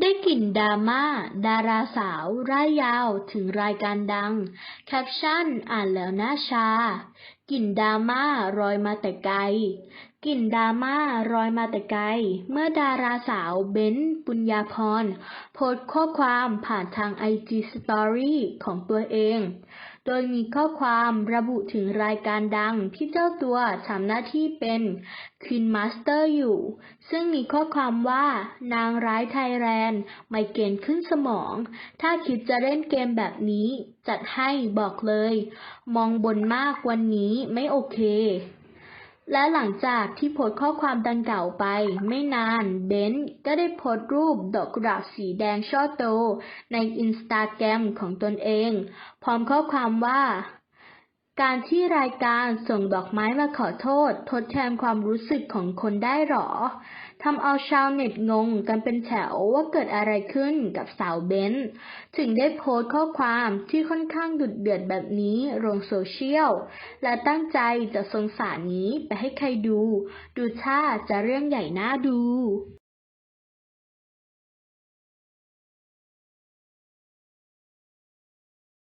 ได้กลิ่นดราม่า ดาราสาวร่ายยาวถึงรายการดัง แคปชั่นอ่านแล้วน่าชา กลิ่นดราม่ารอยมาแต่ไกล กลิ่นดราม่ารอยมาแต่ไกล เมื่อดาราสาวเบ้นปุญญาพรโพสต์ข้อความผ่านทางไอจีสตอรี่ของตัวเอง โดยมีข้อความระบุถึงรายการดังที่เจ้าตัวทำหน้าที่เป็นคินมาสเตอร์อยู่ ซึ่งมีข้อความว่านางร้ายไทยแลนด์ไมเกรนขึ้นสมอง ถ้าคิดจะเล่นเกมแบบนี้ จัดให้บอกเลย มองบนมากวันนี้ไม่โอเค และหลังจากที่โพสข้อความดังกล่าวไป ไม่นานเบนก็ได้โพสรูปดอกกุหลาบสีแดงช่อโต ในอินสตาแกรมของตนเอง พร้อมข้อความว่า การที่รายการส่งดอกไม้มาขอโทษ ทดแทนความรู้สึกของคนได้หรอทำเอาชาวเน็ตงงกันเป็นแถวว่าเกิดอะไรขึ้นกับสาวเบนถึงได้โพสต์ข้อความที่ค่อนข้างดุดเดือดแบบนี้ลงโซเชียล และตั้งใจจะสงสารนี้ไปให้ใครดู ดูท่าจะเรื่องใหญ่น่าดู